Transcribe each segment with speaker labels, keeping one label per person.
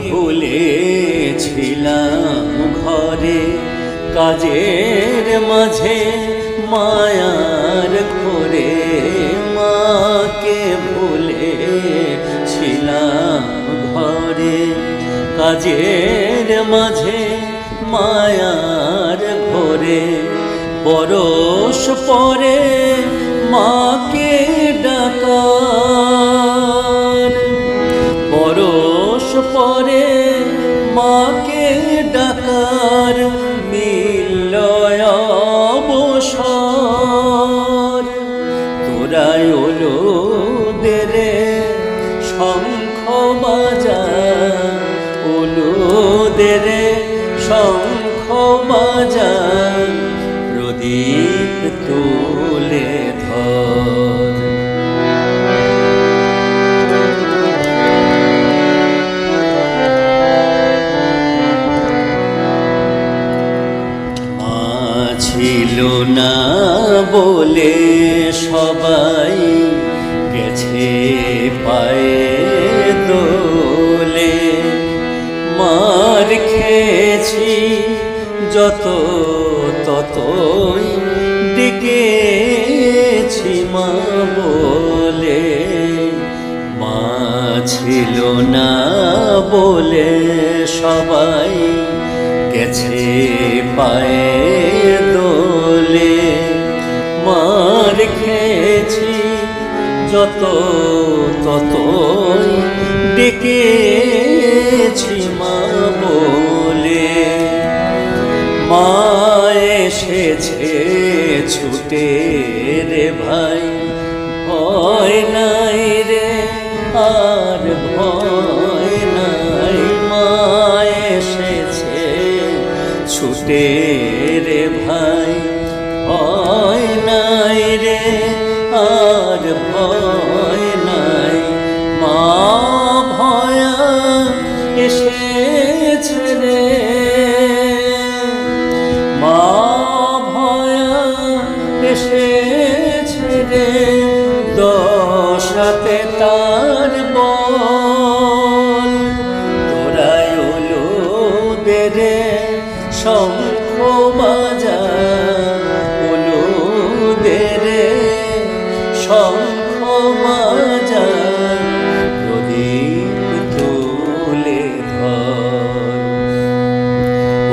Speaker 1: ভুলেছিলাম ঘরে, কাজের মাঝে, মায়ার ঘরে মাকে ভুলেছিলাম ঘরে, কাজের মাঝে, মায়ার ঘরে, পরশ পরে মাকে শঙ্খ বাজার ওলো দেরে শঙ্খ বাজার প্রদীপ তুলে ধর। ছিল না বলে সবাই গেছে পায়ে দোলে মার খেয়েছি, যত ততই ডেকেছি মা বলে। মা ছিল না বলে সবাই গেছে পায়ে যত ততই ডেকেছি মা বলে। মা এসেছে ছুটে রে ভাই, ভয় নাই রে, আর ভয় নাই। মা এসেছে ছুটে রে ভাই। আর ভয় নাই। মা ভয়া এসেছে রে। মা ভয়া এসেছে রে। দশাতে তার বল। তোরাই হলো শঙ্খ বাজার ক্ষমাজার প্রদীপ তুলে ধর।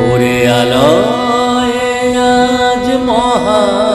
Speaker 1: ওরে আলয় আজ মহা